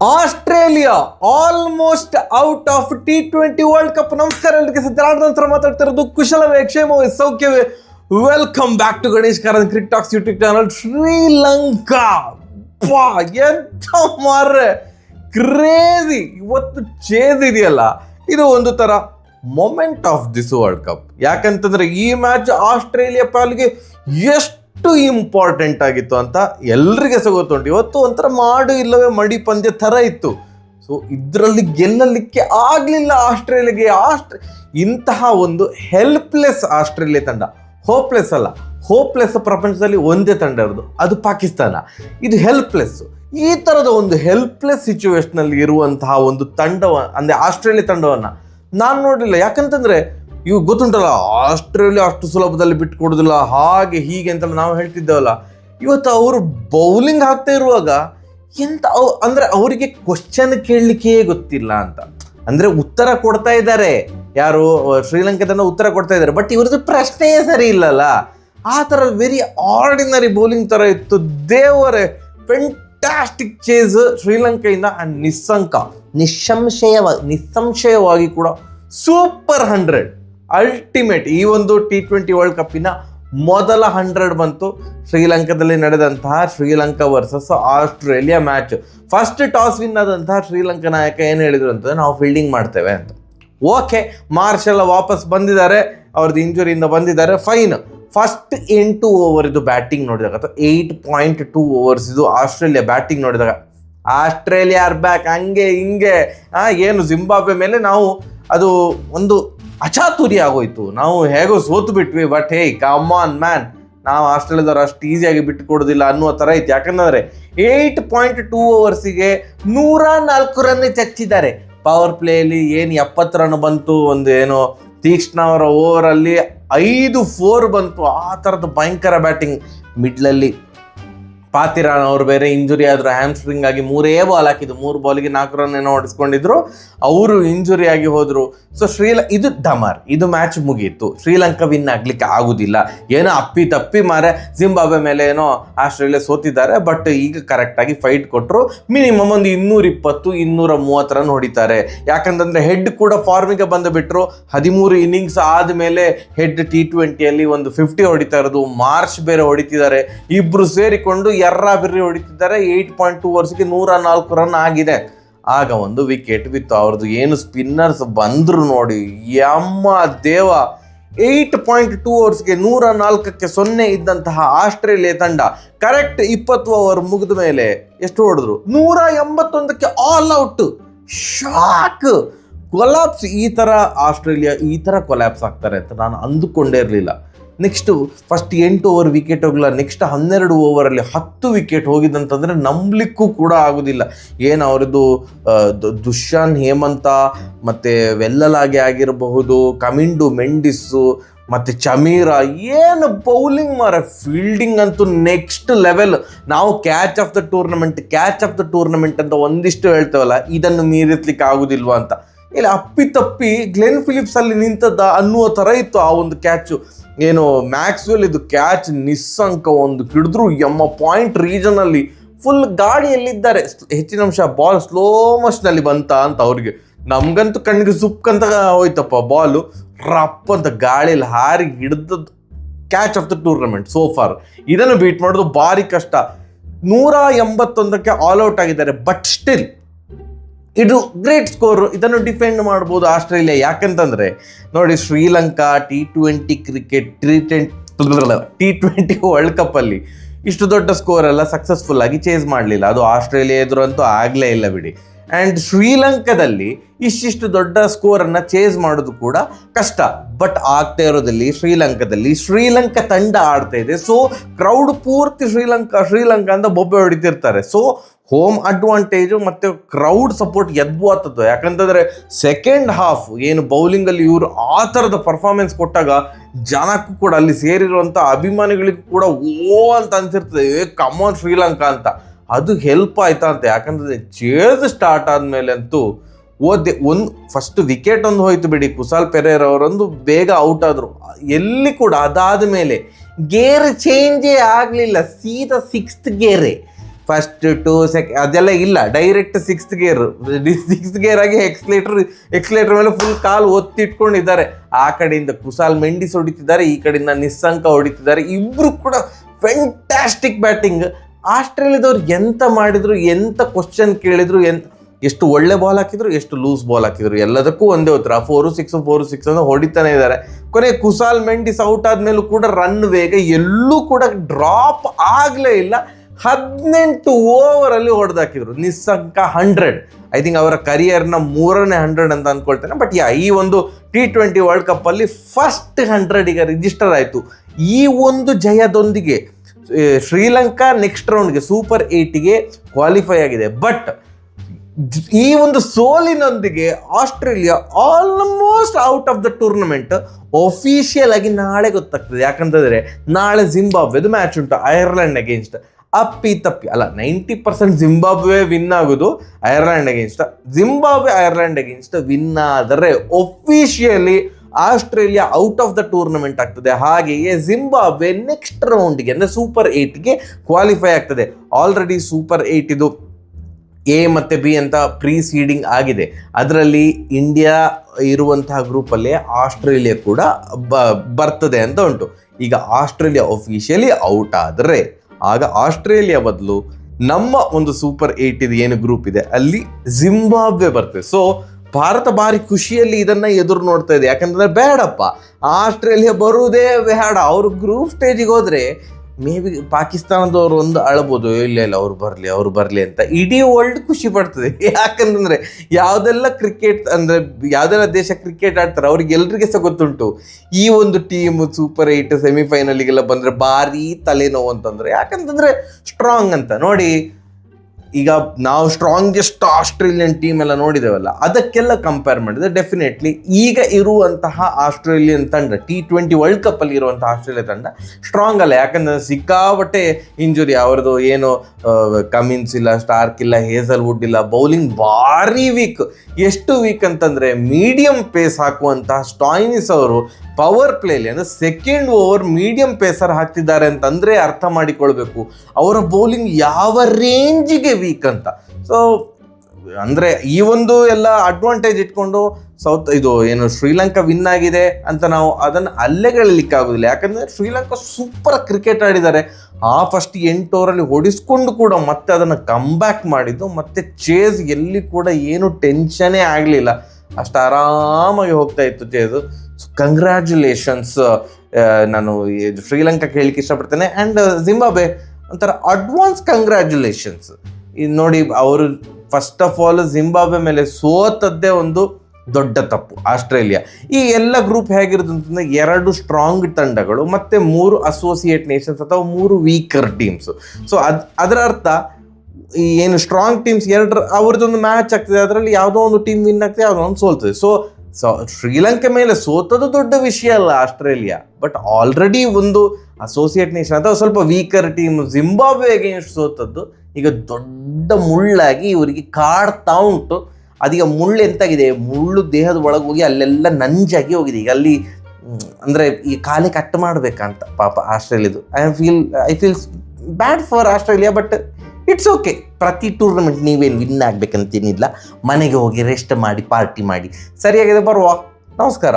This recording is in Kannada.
Australia almost out of T twenty world cup ನಮಸ್ಕಾರ ಎಲ್ಲರಿಗೆ ಸತ್ಯನಾರಾಯಣ ನಂತರ ಮಾತಾಡ್ತಿರೋದು ಕುಶಲವೇ, ಕ್ಷೇಮವೇ, ಸೌಖ್ಯವೇ. Welcome back to Ganesh Karan cric talks YouTube channel Sri Lanka! ಪಾ ಎಂತ ಮಾರ್ರೆ. ಕ್ರೇಜಿ ಇವತ್ತು ಚೇಜ್ ಇದೆಯಲ್ಲ. ಇದು ಒಂದು ತರ moment of this world cup ಯಾಕಂತಂದ್ರೆ ಈ ಮ್ಯಾಚ್ ಆಸ್ಟ್ರೇಲಿಯಾ ಪಾಲಿಗೆ ಎಷ್ಟು ಇಂಪಾರ್ಟೆಂಟ್ ಆಗಿತ್ತು ಅಂತ ಎಲ್ರಿಗೆ ಸಹ ಗೊತ್ತುಂಟು ಇವತ್ತು ಒಂಥರ ಮಾಡು ಇಲ್ಲವೇ ಮಡಿ ಪಂದ್ಯ ಥರ ಇತ್ತು. ಸೊ ಇದರಲ್ಲಿ ಗೆಲ್ಲಲಿಕ್ಕೆ ಆಗಲಿಲ್ಲ ಆಸ್ಟ್ರೇಲಿಯಾಗೆ. ಆಸ್ಟ್ರೇ, ಇಂತಹ ಒಂದು ಹೆಲ್ಪ್ಲೆಸ್ ಆಸ್ಟ್ರೇಲಿಯಾ ತಂಡ. ಹೋಪ್ಲೆಸ್ ಅಲ್ಲ. ಹೋಪ್ಲೆಸ್ ಪ್ರಪಂಚದಲ್ಲಿ ಒಂದೇ ತಂಡ ಇರೋದು. ಅದು ಪಾಕಿಸ್ತಾನ. ಇದು ಹೆಲ್ಪ್ಲೆಸ್ ಈ ಥರದ ಒಂದು ಹೆಲ್ಪ್ಲೆಸ್ ಸಿಚುವೇಶನಲ್ಲಿ ಇರುವಂತಹ ಒಂದು ತಂಡವ, ಅಂದರೆ ಆಸ್ಟ್ರೇಲಿಯಾ ತಂಡವನ್ನು ನಾನು ನೋಡಲಿಲ್ಲ. ಯಾಕಂತಂದ್ರೆ ಇವು ಗೊತ್ತುಂಟಲ್ಲ, ಆಸ್ಟ್ರೇಲಿಯಾ ಅಷ್ಟು ಸುಲಭದಲ್ಲಿ ಬಿಟ್ಕೊಡೋದಿಲ್ಲ, ಹಾಗೆ ಹೀಗೆ ಅಂತ ನಾವು ಹೇಳ್ತಿದ್ದೇವಲ್ಲ. ಇವತ್ತು ಅವರು ಬೌಲಿಂಗ್ ಹಾಕ್ತಾ ಇರುವಾಗ ಎಂತ ಅವ್, ಅಂದ್ರೆ ಅವರಿಗೆ ಕ್ವಶನ್ ಕೇಳಲಿಕ್ಕೆ ಗೊತ್ತಿಲ್ಲ ಅಂತ. ಅಂದ್ರೆ ಉತ್ತರ ಕೊಡ್ತಾ ಇದ್ದಾರೆ. ಯಾರು ಶ್ರೀಲಂಕಾದ ಉತ್ತರ ಕೊಡ್ತಾ ಇದ್ದಾರೆ. ಬಟ್ ಇವ್ರದ್ದು ಪ್ರಶ್ನೆಯೇ ಸರಿ ಇಲ್ಲಲ್ಲ. ಆ ಥರ ವೆರಿ ಆರ್ಡಿನರಿ ಬೌಲಿಂಗ್ ಥರ ಇತ್ತು. ದೇವರೇ ಫೆಂಟಾಸ್ಟಿಕ್ ಚೇಸ್ ಶ್ರೀಲಂಕೆಯಿಂದ ಆ್ಯಂಡ್ ನಿಸ್ಸಂಕ ನಿಸ್ಸಂಶಯವಾಗಿ ನಿಸ್ಸಂಶಯವಾಗಿ ಕೂಡ ಸೂಪರ್ ಹಂಡ್ರೆಡ್ ಅಲ್ಟಿಮೇಟ್ ಈ ಒಂದು ಟಿ ಟ್ವೆಂಟಿ ವರ್ಲ್ಡ್ ಕಪ್ಪಿನ ಮೊದಲ ಹಂಡ್ರೆಡ್ ಬಂತು. ಶ್ರೀಲಂಕಾದಲ್ಲಿ ನಡೆದಂತಹ Sri Lanka versus Australia match first toss win ಆದಂತಹ ಶ್ರೀಲಂಕಾ ನಾಯಕ ಏನು ಹೇಳಿದ್ರು ಅಂತಂದ್ರೆ, ನಾವು ಫೀಲ್ಡಿಂಗ್ ಮಾಡ್ತೇವೆ ಅಂತ. ಓಕೆ ಮಾರ್ಷಲ್ ವಾಪಸ್ ಬಂದಿದ್ದಾರೆ. ಅವ್ರದ್ದು ಇಂಜುರಿಯಿಂದ ಬಂದಿದ್ದಾರೆ. ಫೈನ್ ಫಸ್ಟ್ ಎಂಟು ಓವರ್ ಇದು ಬ್ಯಾಟಿಂಗ್ ನೋಡಿದಾಗ, ಅಥವಾ ಏಯ್ಟ್ ಪಾಯಿಂಟ್ ಟೂ ಓವರ್ಸ್ ಇದು ಆಸ್ಟ್ರೇಲಿಯಾ ಬ್ಯಾಟಿಂಗ್ ನೋಡಿದಾಗ ಆಸ್ಟ್ರೇಲಿಯಾ ಆರ್ ಬ್ಯಾಕ್ ಹಂಗೆ, ಹಿಂಗೆ. ಏನು ಜಿಂಬಾಬ್ವೆ ಮೇಲೆ ನಾವು ಅದು ಒಂದು ಅಚಾತುರ್ಯ ಆಗೋಯ್ತು ನಾವು ಹೇಗೋ ಸೋತು ಬಿಟ್ವಿ ಬಟ್ ಹೇ ಕಮಾನ್ ಮ್ಯಾನ್ ನಾವು ಆಸ್ಟ್ರೇಲಿಯಾದವ್ರು ಅಷ್ಟು ಈಸಿಯಾಗಿ ಬಿಟ್ಟು ಕೊಡೋದಿಲ್ಲ ಅನ್ನುವ ಥರ ಇತ್ತು. ಯಾಕಂದರೆ ಏಯ್ಟ್ ಪಾಯಿಂಟ್ ಟೂ ಓವರ್ಸಿಗೆ ನೂರ ನಾಲ್ಕು ರನ್ ಚಚ್ಚಿದ್ದಾರೆ. ಪವರ್ ಪ್ಲೇಯಲ್ಲಿ ಏನು ಎಪ್ಪತ್ತು ರನ್ ಬಂತು, ಒಂದು ಏನು ತೀಕ್ಷ್ಣ ಅವರ ಓವರಲ್ಲಿ ಐದು ಫೋರ್ ಬಂತು. ಆ ಥರದ ಭಯಂಕರ ಬ್ಯಾಟಿಂಗ್ ಮಿಡ್ಲಲ್ಲಿ. ಪಾತಿರಾನ್ ಅವ್ರು ಬೇರೆ ಇಂಜುರಿ ಆದ್ರು ಹ್ಯಾಮ್ಸ್ಟ್ರಿಂಗ್ ಆಗಿ ಮೂರೇ ಬಾಲ್ ಹಾಕಿದ್ದು ಮೂರು ಬಾಲಿಗೆ ನಾಲ್ಕು ರನ್ ಏನೋ ಹೊಡಿಸ್ಕೊಂಡಿದ್ರು. ಅವರು ಇಂಜುರಿ ಆಗಿ ಹೋದ್ರು. ಸೊ ಶ್ರೀಲ, ಇದು ಡಮರ್ ಇದು ಮ್ಯಾಚ್ ಮುಗೀತು. ಶ್ರೀಲಂಕಾ ವಿನ್ ಆಗ್ಲಿಕ್ಕೆ ಆಗುದಿಲ್ಲ. ಏನೋ ಅಪ್ಪಿ ತಪ್ಪಿ ಮಾರೆ ಜಿಂಬಾಬ್ವೆ ಮೇಲೆ ಏನೋ ಆಸ್ಟ್ರೇಲಿಯಾ ಸೋತಿದ್ದಾರೆ. ಬಟ್ ಈಗ ಕರೆಕ್ಟ್ ಆಗಿ ಫೈಟ್ ಕೊಟ್ಟರು ಮಿನಿಮಮ್ ಒಂದು ಇನ್ನೂರ ಇಪ್ಪತ್ತು ಇನ್ನೂರ ಮೂವತ್ತು ರನ್ ಹೊಡಿತಾರೆ. ಯಾಕಂತಂದ್ರೆ ಹೆಡ್ ಕೂಡ ಫಾರ್ಮಿಗೆ ಬಂದು ಬಿಟ್ಟರು ಹದಿಮೂರು ಇನ್ನಿಂಗ್ಸ್ ಆದ್ಮೇಲೆ ಹೆಡ್ ಟಿ ಟ್ವೆಂಟಿಯಲ್ಲಿ ಒಂದು ಫಿಫ್ಟಿ ಹೊಡಿತಾ ಇರೋದು. ಮಾರ್ಚ್ ಬೇರೆ ಹೊಡಿತಿದ್ದಾರೆ. ಇಬ್ರು ಸೇರಿಕೊಂಡು ಎರ್ರ ಬಿರ್ರಿ ಹೊಡಿತಿದ್ದಾರೆ? ಏಯ್ಟ್ ಪಾಯಿಂಟ್ ಟೂ ಓವರ್ಸ್ಗೆ ನೂರ ನಾಲ್ಕು ರನ್ ಆಗಿದೆ. ಆಗ ಒಂದು ವಿಕೆಟ್ ಬಿತ್ತು. ಅವ್ರದ್ದು ಏನು ಸ್ಪಿನ್ನರ್ಸ್ ಬಂದರು ನೋಡಿ. ಯಮ್ಮ ದೇವ. ಏಯ್ಟ್ ಪಾಯಿಂಟ್ ಟೂ ಓವರ್ಸ್ಗೆ ನೂರ ನಾಲ್ಕಕ್ಕೆ ಸೊನ್ನೆ ಇದ್ದಂತಹ ಆಸ್ಟ್ರೇಲಿಯಾ ತಂಡ ಕರೆಕ್ಟ್ ಇಪ್ಪತ್ತು ಓವರ್ ಮುಗಿದ ಮೇಲೆ ಎಷ್ಟು ಹೊಡೆದ್ರು? ನೂರ ಎಂಬತ್ತೊಂದಕ್ಕೆ ಆಲ್ ಔಟ್ ಶಾಕ್ ಕೊಲಾಪ್ಸ್ ಈ ಥರ ಆಸ್ಟ್ರೇಲಿಯಾ ಈ ಥರ ಕೊಲಾಪ್ಸ್ ಆಗ್ತಾರೆ ಅಂತ ನಾನು ಅಂದುಕೊಂಡೇ ಇರಲಿಲ್ಲ. ನೆಕ್ಸ್ಟು ಫಸ್ಟ್ ಎಂಟು ಓವರ್ ವಿಕೆಟ್ ಹೋಗಲ್ಲ ನೆಕ್ಸ್ಟ್ ಹನ್ನೆರಡು ಓವರಲ್ಲಿ ಹತ್ತು ವಿಕೆಟ್ ಹೋಗಿದ್ದಂತಂದರೆ ನಂಬಲಿಕ್ಕೂ ಕೂಡ ಆಗೋದಿಲ್ಲ. ಏನು ಅವರದ್ದು ದುಶಾನ್ ಹೇಮಂತ ಮತ್ತು ವೆಲ್ಲಲಾಗೆ ಆಗಿರಬಹುದು, ಕಮಿಂಡು ಮೆಂಡಿಸ್ಸು ಮತ್ತು ಚಮೀರ, ಏನು ಬೌಲಿಂಗ್ ಮಾರ ಫೀಲ್ಡಿಂಗ್ ಅಂತೂ ನೆಕ್ಸ್ಟ್ ಲೆವೆಲ್ ನಾವು catch of the tournament catch of the tournament ಅಂತ ಒಂದಿಷ್ಟು ಹೇಳ್ತೇವಲ್ಲ, ಇದನ್ನು ಮೀರಿಸ್ಲಿಕ್ಕೆ ಆಗೋದಿಲ್ವ ಅಂತ. ಇಲ್ಲಿ ಅಪ್ಪಿ ತಪ್ಪಿ ಗ್ಲೆನ್ ಫಿಲಿಪ್ಸ್ ಅಲ್ಲಿ ನಿಂತದ್ದ ಅನ್ನುವ ಥರ ಇತ್ತು ಆ ಒಂದು ಕ್ಯಾಚು ಏನು ಮ್ಯಾಕ್ಸ್ವೆಲ್ ಇದು ಕ್ಯಾಚ್ ನಿಸ್ಸಂಕ ಒಂದು ಹಿಡಿದ್ರು ಎಮ್ಮ ಪಾಯಿಂಟ್ ರೀಜನಲ್ಲಿ ಫುಲ್ ಗಾಡಿಯಲ್ಲಿದ್ದಾರೆ ಹೆಚ್ಚಿನ ಅಂಶ ಬಾಲ್ ಸ್ಲೋ ಮೋಷನಲ್ಲಿ ಬಂತ ಅಂತ ಅವ್ರಿಗೆ. ನಮ್ಗಂತೂ ಕಣ್ಣಿಗೆ ಸುಪ್ಕಂತ ಹೋಯ್ತಪ್ಪ ಬಾಲು ರಪ್ ಅಂತ ಗಾಳಿಯಲ್ಲಿ ಹಾರಿ ಹಿಡ್ದದ್ದು catch of the tournament so far ಇದನ್ನು ಬೀಟ್ ಮಾಡೋದು ಭಾರಿ ಕಷ್ಟ. ನೂರ ಎಂಬತ್ತೊಂದಕ್ಕೆ ಆಲ್ ಔಟ್ ಆಗಿದ್ದಾರೆ ಬಟ್ ಸ್ಟಿಲ್ ಇದು ಗ್ರೇಟ್ ಸ್ಕೋರ್ ಇದನ್ನು ಡಿಫೆಂಡ್ ಮಾಡ್ಬೋದು ಆಸ್ಟ್ರೇಲಿಯಾ. ಯಾಕಂತಂದ್ರೆ, ನೋಡಿ Sri Lanka T twenty cricket T ten T twenty world cup ಅಲ್ಲಿ ಇಷ್ಟು ದೊಡ್ಡ ಸ್ಕೋರ್ ಎಲ್ಲ ಸಕ್ಸಸ್ಫುಲ್ ಆಗಿ ಚೇಸ್ ಮಾಡಲಿಲ್ಲ. ಅದು ಆಸ್ಟ್ರೇಲಿಯಾ ಎದುರು ಅಂತೂ ಆಗಲೇ ಇಲ್ಲ ಬಿಡಿ. ಆ್ಯಂಡ್ ಶ್ರೀಲಂಕಾದಲ್ಲಿ ಇಷ್ಟಿಷ್ಟು ದೊಡ್ಡ ಸ್ಕೋರನ್ನು ಚೇಸ್ ಮಾಡೋದು ಕೂಡ ಕಷ್ಟ. ಬಟ್ ಆಗ್ತಾ ಇರೋದಲ್ಲಿ ಶ್ರೀಲಂಕಾದಲ್ಲಿ ಶ್ರೀಲಂಕಾ ತಂಡ ಆಡ್ತಾ ಇದೆ. ಸೊ ಕ್ರೌಡ್ ಪೂರ್ತಿ ಶ್ರೀಲಂಕಾ ಶ್ರೀಲಂಕಾ ಅಂತ ಬೊಬ್ಬೆ ಹೊಡಿತಿರ್ತಾರೆ. ಸೊ ಹೋಮ್ ಅಡ್ವಾಂಟೇಜು ಮತ್ತು ಕ್ರೌಡ್ ಸಪೋರ್ಟ್ ಎದ್ಬೋತದ್ದು ಯಾಕಂತಂದರೆ ಸೆಕೆಂಡ್ ಹಾಫ್ ಏನು ಬೌಲಿಂಗಲ್ಲಿ ಇವರು ಆ ಥರದ ಪರ್ಫಾರ್ಮೆನ್ಸ್ ಕೊಟ್ಟಾಗ ಜನಕ್ಕೂ ಕೂಡ ಅಲ್ಲಿ ಸೇರಿರುವಂಥ ಅಭಿಮಾನಿಗಳಿಗೂ ಕೂಡ, ಓ ಅಂತ ಅನ್ಸಿರ್ತದೆ. ಕಮ್ ಕಮಾನ್ ಶ್ರೀಲಂಕಾ ಅಂತ. ಅದು ಹೆಲ್ಪ್ ಆಯ್ತಾ ಅಂತ ಯಾಕಂದ್ರೆ ಚೇಸ್ ಸ್ಟಾರ್ಟ್ ಆದಮೇಲೆ ಅಂತೂ ಓದೆ ಒಂದು ಫಸ್ಟ್ ವಿಕೆಟ್ ಒಂದು ಹೋಯ್ತು ಬಿಡಿ. ಕುಸಾಲ್ ಪೆರೇರ್ ಅವರೊಂದು ಬೇಗ ಔಟ್ ಆದರು. ಎಲ್ಲಿ ಕೂಡ ಅದಾದ ಮೇಲೆ ಗೇರ್ ಚೇಂಜೇ ಆಗಲಿಲ್ಲ. ಸೀದಾ ಸಿಕ್ಸ್ತ್ ಗೇರೆ ಫಸ್ಟ್ ಟು ಸೆಕ್ ಅದೆಲ್ಲ ಇಲ್ಲ. Direct sixth gear sixth gear ಆಗಿ ಎಕ್ಸ್ಲೇಟರ್ ಎಕ್ಸ್ಲೇಟರ್ ಮೇಲೆ ಫುಲ್ ಕಾಲು ಒತ್ತಿಟ್ಕೊಂಡಿದ್ದಾರೆ. ಆ ಕಡೆಯಿಂದ ಕುಸಾಲ್ ಮೆಂಡಿಸ್ ಹೊಡಿತಿದ್ದಾರೆ, ಈ ಕಡೆಯಿಂದ ನಿಸ್ಸಂಕ ಹೊಡಿತಿದ್ದಾರೆ. ಇಬ್ಬರು ಕೂಡ ಫೆಂಟಾಸ್ಟಿಕ್ ಬ್ಯಾಟಿಂಗ್ ಆಸ್ಟ್ರೇಲಿಯಾದವ್ರು ಎಂತ ಮಾಡಿದ್ರು, ಎಂತ ಕ್ವಶನ್ ಕೇಳಿದ್ರು ಎಂತ ಎಷ್ಟು ಒಳ್ಳೆ ಬಾಲ್ ಹಾಕಿದ್ರು, ಎಷ್ಟು ಲೂಸ್ ಬಾಲ್ ಹಾಕಿದ್ರು. ಎಲ್ಲದಕ್ಕೂ ಒಂದೇ ಉತ್ತರ. ಫೋರು ಸಿಕ್ಸ್ ಫೋರು ಸಿಕ್ಸ್ ಅಂತ ಹೊಡಿತಾನೆ ಇದ್ದಾರೆ ಕೊನೆ ಕುಸಾಲ್ ಮೆಂಡಿಸ್ ಔಟ್ ಆದ್ಮೇಲೂ ಕೂಡ ರನ್ ವೇಗ ಎಲ್ಲೂ ಕೂಡ ಡ್ರಾಪ್ ಆಗಲೇ ಇಲ್ಲ. ಹದಿನೆಂಟು ಓವರಲ್ಲಿ ಹೊಡೆದಾಕಿದ್ರು. ನಿಸ್ಸಂಕ ಹಂಡ್ರೆಡ್ ಐ ಥಿಂಕ್ ಅವರ ಕರಿಯರ್ನ ಮೂರನೇ ಹಂಡ್ರೆಡ್ ಅಂತ ಅಂದ್ಕೊಳ್ತೇನೆ ಬಟ್ ಯಾ ಈ ಒಂದು ಟಿ ಟ್ವೆಂಟಿ ವರ್ಲ್ಡ್ ಕಪ್ಪಲ್ಲಿ ಫಸ್ಟ್ ಹಂಡ್ರೆಡ್ ಈಗ ರಿಜಿಸ್ಟರ್ ಆಯಿತು. ಈ ಒಂದು ಜಯದೊಂದಿಗೆ ಶ್ರೀಲಂಕಾ ನೆಕ್ಸ್ಟ್ ರೌಂಡ್ಗೆ ಸೂಪರ್ ಏಯ್ಟಿಗೆ ಕ್ವಾಲಿಫೈ ಆಗಿದೆ. ಬಟ್ ಈ ಒಂದು ಸೋಲಿನೊಂದಿಗೆ Australia almost out of the tournament official ಆಗಿ ನಾಳೆ ಗೊತ್ತಾಗ್ತದೆ. ಯಾಕಂತಂದರೆ ನಾಳೆ ಜಿಂಬಾಬ್ವೆದು ಮ್ಯಾಚ್ ಉಂಟು ಐರ್ಲೆಂಡ್ ಅಗೇನ್ಸ್ಟ್ ಅಪ್ಪಿ ತಪ್ಪಿ, ಅಲ್ಲ ನೈಂಟಿ ಪರ್ಸೆಂಟ್ ಜಿಂಬಾಬ್ವೆ ವಿನ್ ಆಗೋದು Ireland against Zimbabwe Ireland against win ಆದರೆ officially Australia out of the tournament ಆಗ್ತದೆ. ಹಾಗೆಯೇ ಜಿಂಬಾಬ್ವೆ ನೆಕ್ಸ್ಟ್ ರೌಂಡ್ಗೆ ಅಂದರೆ ಸೂಪರ್ ಏಟ್ಗೆ ಕ್ವಾಲಿಫೈ ಆಗ್ತದೆ. ಆಲ್ರೆಡಿ ಸೂಪರ್ ಏಯ್ಟ್ ಇದು ಎ ಮತ್ತು ಬಿ ಅಂತ ಪ್ರೀ ಸೀಡಿಂಗ್ ಆಗಿದೆ. ಅದರಲ್ಲಿ ಇಂಡಿಯಾ ಇರುವಂತಹ ಗ್ರೂಪಲ್ಲಿ ಆಸ್ಟ್ರೇಲಿಯಾ ಕೂಡ ಬ, ಬರ್ತದೆ ಅಂತ ಉಂಟು. ಈಗ ಆಸ್ಟ್ರೇಲಿಯಾ ಅಫಿಷಿಯಲಿ ಔಟ್ ಆದರೆ, ಆಗ ಆಸ್ಟ್ರೇಲಿಯಾ ಬದಲು ನಮ್ಮ ಒಂದು ಸೂಪರ್ ಏಯ್ಟ್ ಇದು ಏನು ಗ್ರೂಪ್ ಇದೆ, ಅಲ್ಲಿ ಜಿಂಬಾಬ್ವೆ ಬರ್ತದೆ. ಸೊ ಭಾರತ ಭಾರಿ ಖುಷಿಯಲ್ಲಿ ಇದನ್ನು ಎದುರು ನೋಡ್ತಾ ಇದೆ. ಯಾಕಂದರೆ ಬೇಡಪ್ಪ. ಆಸ್ಟ್ರೇಲಿಯಾ ಬರುವುದೇ ಬೇಡ. ಅವರು ಗ್ರೂಪ್ ಸ್ಟೇಜಿಗೆ ಹೋದರೆ ಮೇ ಬಿ ಪಾಕಿಸ್ತಾನದವ್ರು ಒಂದು ಅಳ್ಬೋದು, ಇಲ್ಲ ಇಲ್ಲ, ಅವ್ರು ಬರಲಿ ಅವ್ರು ಬರಲಿ ಅಂತ ಇಡೀ ವರ್ಲ್ಡ್ ಖುಷಿ ಪಡ್ತದೆ. ಯಾಕಂತಂದರೆ ಯಾವುದೆಲ್ಲ ಕ್ರಿಕೆಟ್ ಅಂದರೆ ಯಾವುದೆಲ್ಲ ದೇಶ ಕ್ರಿಕೆಟ್ ಆಡ್ತಾರೆ ಅವ್ರಿಗೆ ಎಲ್ರಿಗೆ ಸಹ ಗೊತ್ತುಂಟು. ಈ ಒಂದು ಟೀಮ್ ಸೂಪರ್ ಏಟ್ ಸೆಮಿಫೈನಲಿಗೆಲ್ಲ ಬಂದರೆ ಭಾರಿ ತಲೆನೋವು ಅಂತಂದರೆ ಯಾಕಂತಂದರೆ ಸ್ಟ್ರಾಂಗ್ ಅಂತ. ನೋಡಿ ಈಗ ನಾವು ಸ್ಟ್ರಾಂಗೆಸ್ಟ್ ಆಸ್ಟ್ರೇಲಿಯನ್ ಟೀಮ್ ಎಲ್ಲ ನೋಡಿದೇವಲ್ಲ ಅದಕ್ಕೆಲ್ಲ ಕಂಪೇರ್ ಮಾಡಿದ್ರೆ ಡೆಫಿನೆಟ್ಲಿ ಈಗ ಇರುವಂತಹ ಆಸ್ಟ್ರೇಲಿಯನ್ ತಂಡ ಟಿ ಟ್ವೆಂಟಿ ವರ್ಲ್ಡ್ ಕಪ್ ಅಲ್ಲಿ ಇರುವಂತಹ ಆಸ್ಟ್ರೇಲಿಯಾ ತಂಡ ಸ್ಟ್ರಾಂಗ್ ಅಲ್ಲ. ಯಾಕಂದ್ರೆ ಸಿಕ್ಕಾಪಟ್ಟೆ ಇಂಜುರಿ ಅವ್ರದ್ದು ಏನು ಕಮಿನ್ಸ್ ಇಲ್ಲ ಸ್ಟಾರ್ಕ್ ಇಲ್ಲ ಹೇಸಲ್ ವುಡ್ ಇಲ್ಲ ಬೌಲಿಂಗ್ ಭಾರಿ ವೀಕ್ ಎಷ್ಟು ವೀಕ್ ಅಂತಂದ್ರೆ ಮೀಡಿಯಂ ಪೇಸ್ ಹಾಕುವಂತಹ ಸ್ಟಾಯ್ನಿಸ್ ಅವರು ಪವರ್ ಪ್ಲೇಲಿ, ಅಂದರೆ ಸೆಕೆಂಡ್ ಓವರ್ ಮೀಡಿಯಂ ಪೇಸರ್ ಹಾಕ್ತಿದ್ದಾರೆ ಅಂತಂದರೆ ಅರ್ಥ ಮಾಡಿಕೊಳ್ಬೇಕು. ಅವರ ಬೌಲಿಂಗ್ ಯಾವ ರೇಂಜಿಗೆ ವೀಕ್ ಅಂತ. ಸೊ ಅಂದರೆ ಈ ಒಂದು ಎಲ್ಲ ಅಡ್ವಾಂಟೇಜ್ ಇಟ್ಕೊಂಡು ಸೌತ್ ಇದು ಏನು ಶ್ರೀಲಂಕಾ ವಿನ್ ಆಗಿದೆ ಅಂತ ನಾವು ಅದನ್ನು ಅಲ್ಲೆಗಳಲಿಕ್ಕಾಗೋದಿಲ್ಲ ಯಾಕಂದರೆ ಶ್ರೀಲಂಕಾ ಸೂಪರ್ ಕ್ರಿಕೆಟ್ ಆಡಿದ್ದಾರೆ. ಆ ಫಸ್ಟ್ ಎಂಟು ಓವರಲ್ಲಿ ಹೊಡಿಸ್ಕೊಂಡು ಕೂಡ ಮತ್ತೆ ಅದನ್ನು ಕಂಬ್ಯಾಕ್ ಬ್ಯಾಕ್ ಮಾಡಿದ್ದು, ಮತ್ತೆ ಚೇಸ್ ಎಲ್ಲಿ ಕೂಡ ಏನು ಟೆನ್ಷನೇ ಆಗಲಿಲ್ಲ. ಅಷ್ಟು ಆರಾಮಾಗಿ ಹೋಗ್ತಾ ಇತ್ತು ಚೇಸು ಕಂಗ್ರ್ಯಾಚುಲೇಷನ್ಸ್ ನಾನು ಶ್ರೀಲಂಕಾ ಹೇಳಿಕ್ಕೆ ಇಷ್ಟಪಡ್ತೇನೆ. ಆ್ಯಂಡ್ ಜಿಂಬಾಬೆ ಒಂಥರ ಅಡ್ವಾನ್ಸ್ ಕಂಗ್ರ್ಯಾಚುಲೇಷನ್ಸ್ ಇದು ನೋಡಿ, ಅವರು ಫಸ್ಟ್ ಆಫ್ ಆಲ್ ಜಿಂಬಾಬೆ ಮೇಲೆ ಸೋತದ್ದೇ ಒಂದು ದೊಡ್ಡ ತಪ್ಪು, ಆಸ್ಟ್ರೇಲಿಯಾ. ಈ ಎಲ್ಲ ಗ್ರೂಪ್ ಹೇಗಿರೋದು ಅಂತಂದ್ರೆ ಎರಡು ಸ್ಟ್ರಾಂಗ್ ತಂಡಗಳು, ಮತ್ತೆ ಮೂರು ಅಸೋಸಿಯೇಟ್ ನೇಷನ್ಸ್ ಅಥವಾ ಮೂರು ವೀಕರ್ ಟೀಮ್ಸ್ ಸೊ ಅದು, ಅದರ ಅರ್ಥ ಏನು ಸ್ಟ್ರಾಂಗ್ ಟೀಮ್ಸ್ ಎರಡರ, ಅವ್ರದ್ದೊಂದು ಮ್ಯಾಚ್ ಆಗ್ತದೆ, ಅದರಲ್ಲಿ ಯಾವುದೋ ಒಂದು ಟೀಮ್ ವಿನ್ ಆಗ್ತದೆ, ಯಾವುದೋ ಒಂದು ಸೋಲ್ತದೆ. ಸೊ ಸೊ ಶ್ರೀಲಂಕೆ ಮೇಲೆ ಸೋತದ್ದು ದೊಡ್ಡ ವಿಷಯ ಅಲ್ಲ ಆಸ್ಟ್ರೇಲಿಯಾ. ಬಟ್ ಆಲ್ರೆಡಿ ಒಂದು ಅಸೋಸಿಯೇಟ್ ನೇಷನ್ ಅಥವಾ ಸ್ವಲ್ಪ ವೀಕರ್ ಟೀಮ್ ಜಿಂಬಾಬ್ವೆ ಅಗೇನ್ಸ್ಟ್ ಸೋತದ್ದು. ಈಗ ದೊಡ್ಡ ಮುಳ್ಳಾಗಿ ಇವರಿಗೆ ಕಾಡ್ತಾ ಉಂಟು. ಅದೀಗ ಮುಳ್ಳು ಎಂತಾಗಿದೆ? ಮುಳ್ಳು ದೇಹದ ಒಳಗೆ ಹೋಗಿ ಅಲ್ಲೆಲ್ಲ ನಂಜಾಗಿ ಹೋಗಿದೆ. ಈಗ ಅಲ್ಲಿ ಅಂದರೆ ಈ ಕಾಲಿ ಕಟ್ ಮಾಡಬೇಕಂತ ಪಾಪ ಆಸ್ಟ್ರೇಲಿಯಾದು. I feel I feel bad for Australia but it's okay ಪ್ರತಿ ಟೂರ್ನಮೆಂಟ್ ನೀವೇನು ವಿನ್ ಆಗ್ಬೇಕಂತೇನಿಲ್ಲ ಮನೆಗೆ ಹೋಗಿ ರೆಸ್ಟ್ ಮಾಡಿ ಪಾರ್ಟಿ ಮಾಡಿ. ಸರಿಯಾಗಿದೆ, ಬರುವ. ನಮಸ್ಕಾರ.